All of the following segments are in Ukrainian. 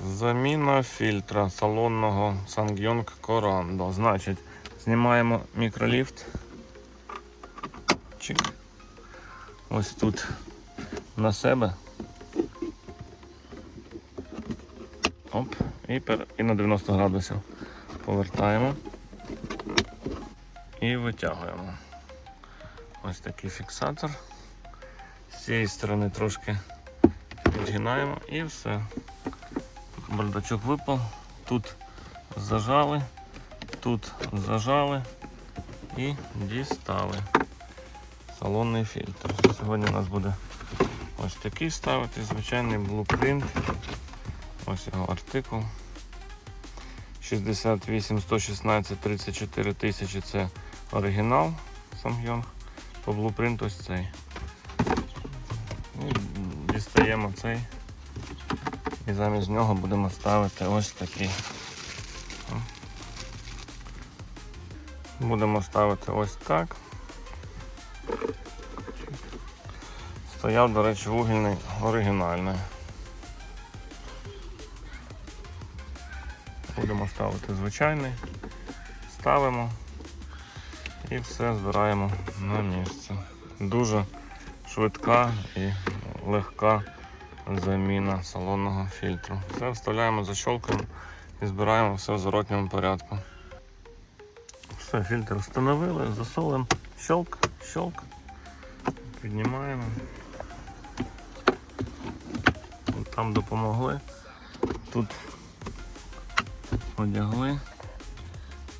Заміна фільтра салонного Sangyong Corando. Значить, знімаємо мікроліфт. Чик. Ось тут на себе. Оп, і, пер... і на 90 градусів повертаємо і витягуємо. Ось такий фіксатор. З цієї сторони трошки підгинаємо і все. Бардачок випав, тут зажали, тут зажали і дістали. Салонний фільтр. Сьогодні у нас буде ось такий ставити, звичайний блупринт. Ось його артикул. 68 116 34 тисячі це оригінал Samyang. По блупринту ось цей. І дістаємо цей. І замість нього будемо ставити ось такий. Будемо ставити ось так. Стояв, до речі, вугільний оригінальний. Будемо ставити звичайний. Ставимо і все збираємо на місце. Дуже швидка і легка заміна салонного фільтру. Все вставляємо, защолкуємо і збираємо все в зворотньому порядку. Все, фільтр встановили, засолимо, щелк, щелк, піднімаємо. Там допомогли, тут одягли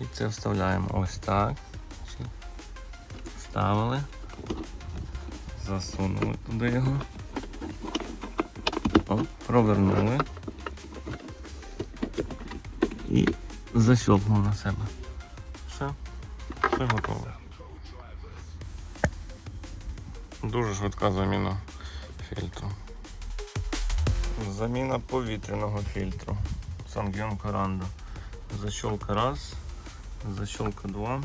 і це вставляємо ось так. Вставили, засунули туди його. Оп, провернули і защелкнув на себе. Все, все готово. Дуже швидка заміна фільтру. Заміна повітряного фільтру. Sangyong Corando. Защолка раз, защолка два,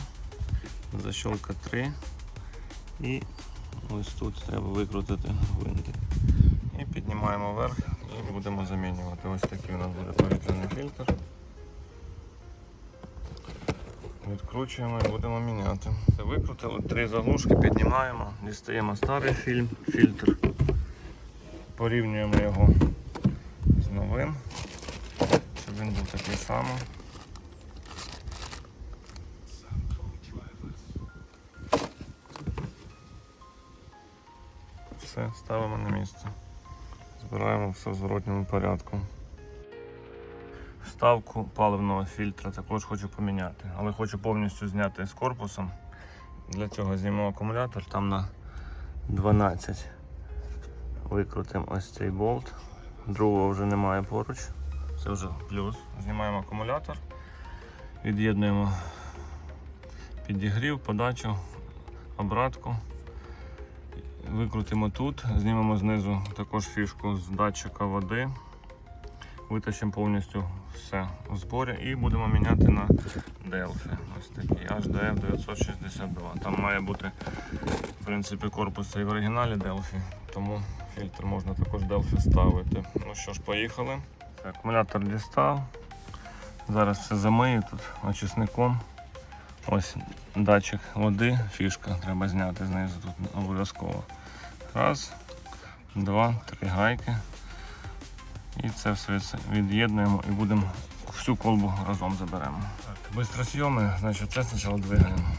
защолка три. І ось тут треба викрутити гвинтик. І піднімаємо вверх і будемо замінювати. Ось такий у нас буде повітряний фільтр. Відкручуємо і будемо міняти. Це викрутили, три заглушки піднімаємо, дістаємо старий фільм, фільтр, порівнюємо його з новим, щоб він був такий самий. Все, ставимо на місце. Збираємо все в зворотньому порядку. Вставку паливного фільтра також хочу поміняти, але хочу повністю зняти з корпусом. Для цього знімемо акумулятор там на 12. Викрутимо ось цей болт. Другого вже немає поруч. Це вже плюс. Знімаємо акумулятор, від'єднуємо підігрів, подачу, обратку. Викрутимо тут, знімемо знизу також фішку з датчика води. Витащимо повністю все у зборі і будемо міняти на Delphi. Ось такий HDF 962. Там має бути в принципі корпус цей в оригіналі Delphi, тому фільтр можна також Delphi ставити. Ну що ж, поїхали. Це акумулятор дістав. Зараз все замию тут очисником. Ось датчик води, фішка треба зняти знизу тут обов'язково. Раз, два, три гайки. І це все від'єднуємо і будемо всю колбу разом заберемо. Бистросйоми, значить це спочатку двигаємо.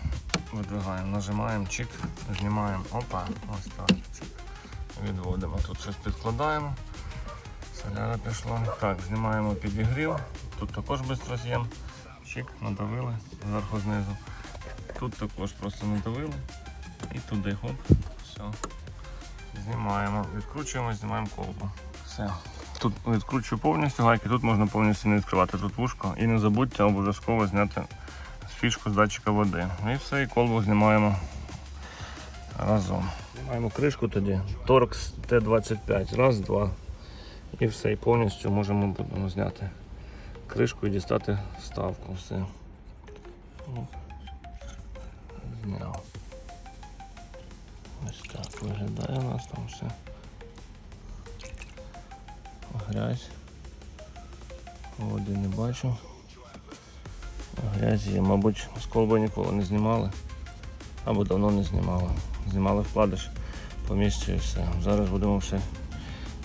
Видвигаємо, нажимаємо, чик, знімаємо, опа, ось так, чик. Відводимо. Тут щось підкладаємо. Соляра пішла. Так, знімаємо підігрів. Тут також бистросйом. Чик, надавили зверху знизу. Тут також просто надавили і туди хоп. Все. Знімаємо, відкручуємо, знімаємо колбу. Все. Тут відкручую повністю гайки, тут можна повністю не відкривати тут вушко. І не забудьте обов'язково зняти фішку з датчика води. І все, і колбу знімаємо разом. Знімаємо кришку тоді. Torx T25. Раз, два. І все, і повністю можемо будемо зняти кришку і дістати вставку. Все. Зняв. Ось так. виглядає у нас там все. Грязь. Води не бачу. Грязь є, мабуть, з колби ніколи не знімали. Або давно не знімали. Знімали вкладиш по місцю і все. Зараз будемо все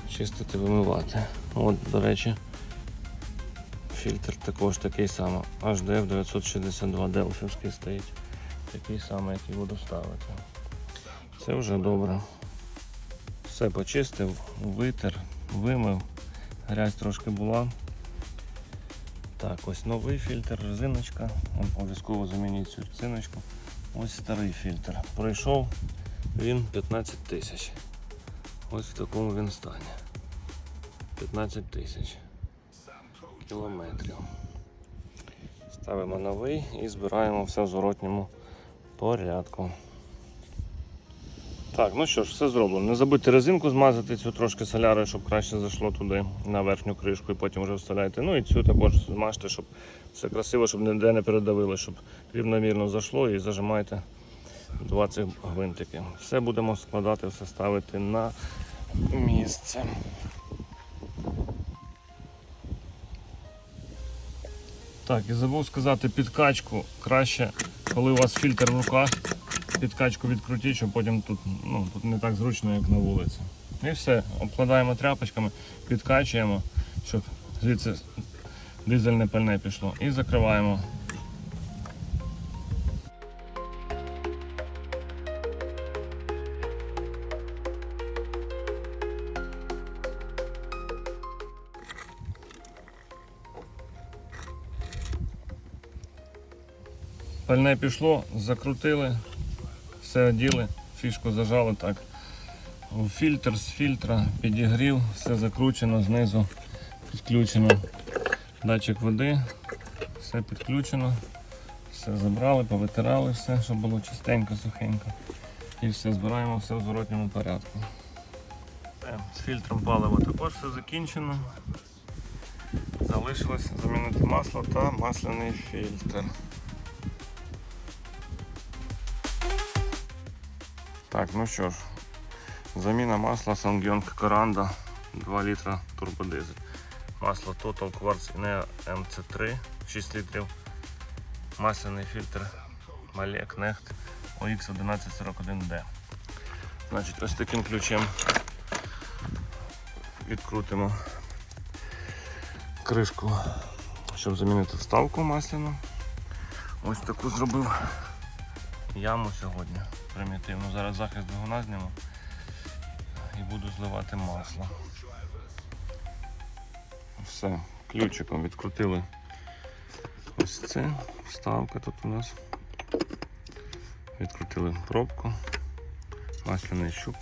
чистити, вимивати. От, до речі, фільтр також такий самий. HDF 962 Делфівський стоїть. Такий самий, який буду ставити. Це вже добре. Все почистив, витер, вимив. Грязь трошки була. Так, ось новий фільтр, резиночка. Обов'язково замініть цю резиночку. Ось старий фільтр. Пройшов він 15 тисяч. Ось в такому він стані. 15 тисяч кілометрів. Ставимо новий і збираємо все в зворотньому порядку. Так, ну що ж, все зроблено. Не забудьте резинку змазати, цю трошки солярою, щоб краще зайшло туди на верхню кришку і потім вже вставляйте. Ну і цю також змажте, щоб все красиво, щоб ніде не передавило, щоб рівномірно зайшло і зажимайте два цих гвинтики. Все будемо складати, все ставити на місце. Так, і забув сказати підкачку краще, коли у вас фільтр в руках, підкачку відкрутіть, щоб потім тут, ну, тут не так зручно, як на вулиці. І все, обкладаємо тряпочками, підкачуємо, щоб звідси дизельне пальне пішло. І закриваємо. Пальне пішло, закрутили, все оділи, фішку зажали так. Фільтр з фільтра підігрів, все закручено, знизу підключено датчик води, все підключено, все забрали, повитирали все, щоб було чистенько, сухенько. І все, збираємо все в зворотньому порядку. З фільтром палива також все закінчено. Залишилось замінити масло та масляний фільтр. Так, ну що ж, заміна масла Sangyong Coranda 2 літра турбодизель. Масло Total Quartz Inea MC3 6 літрів. Масляний фільтр Malek Knecht OX1141D. Значить, ось таким ключем відкрутимо кришку, щоб замінити вставку масляну. Ось таку зробив яму сьогодні примітивно. Зараз захист двигуна зніму і буду зливати масло. Все, ключиком відкрутили ось це, вставка тут у нас. Відкрутили пробку, масляний щуп,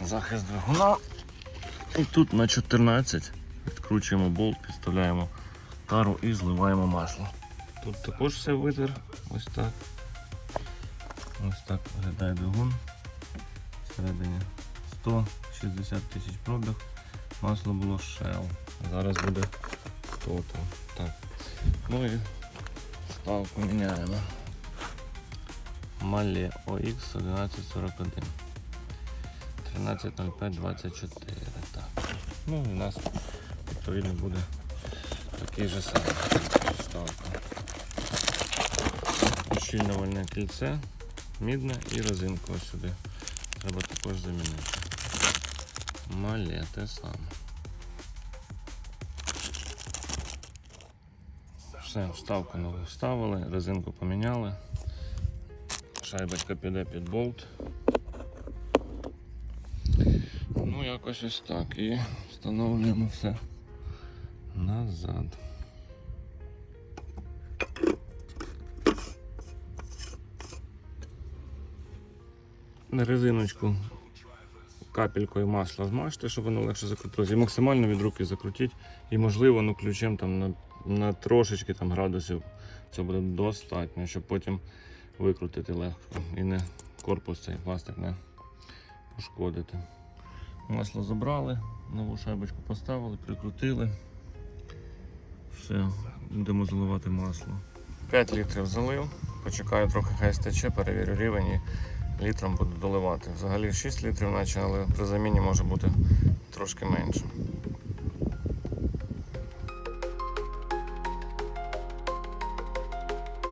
захист двигуна. І тут на 14 відкручуємо болт, підставляємо тару і зливаємо масло. Тут також все витер, ось так. Ось так виглядає двигун. Всередині 160 тисяч пробіг. Масло було Shell. Зараз буде Total. Так. Ну і ставку міняємо. Малі OX 1141. 13.05.24. Так. Ну і у нас відповідно буде такий же самий ставка. Ущільнювальне кільце мідне і резинку ось сюди. Треба також замінити. Мале те саме. Все, вставку нову вставили, резинку поміняли. Шайбочка піде під болт. Ну, якось ось так. І встановлюємо все назад. Резиночку капелькою масла змажте, щоб воно легше закрутилося. І максимально від руки закрутіть. І можливо ну, ключем там, на, на трошечки там, градусів це буде достатньо, щоб потім викрутити легко і не корпус цей пластик не пошкодити. Масло забрали, нову шайбочку поставили, прикрутили. Все, будемо заливати масло. 5 літрів залив, почекаю трохи хай стече, перевірю рівень літром буду доливати. Взагалі 6 літрів, наче, але при заміні може бути трошки менше.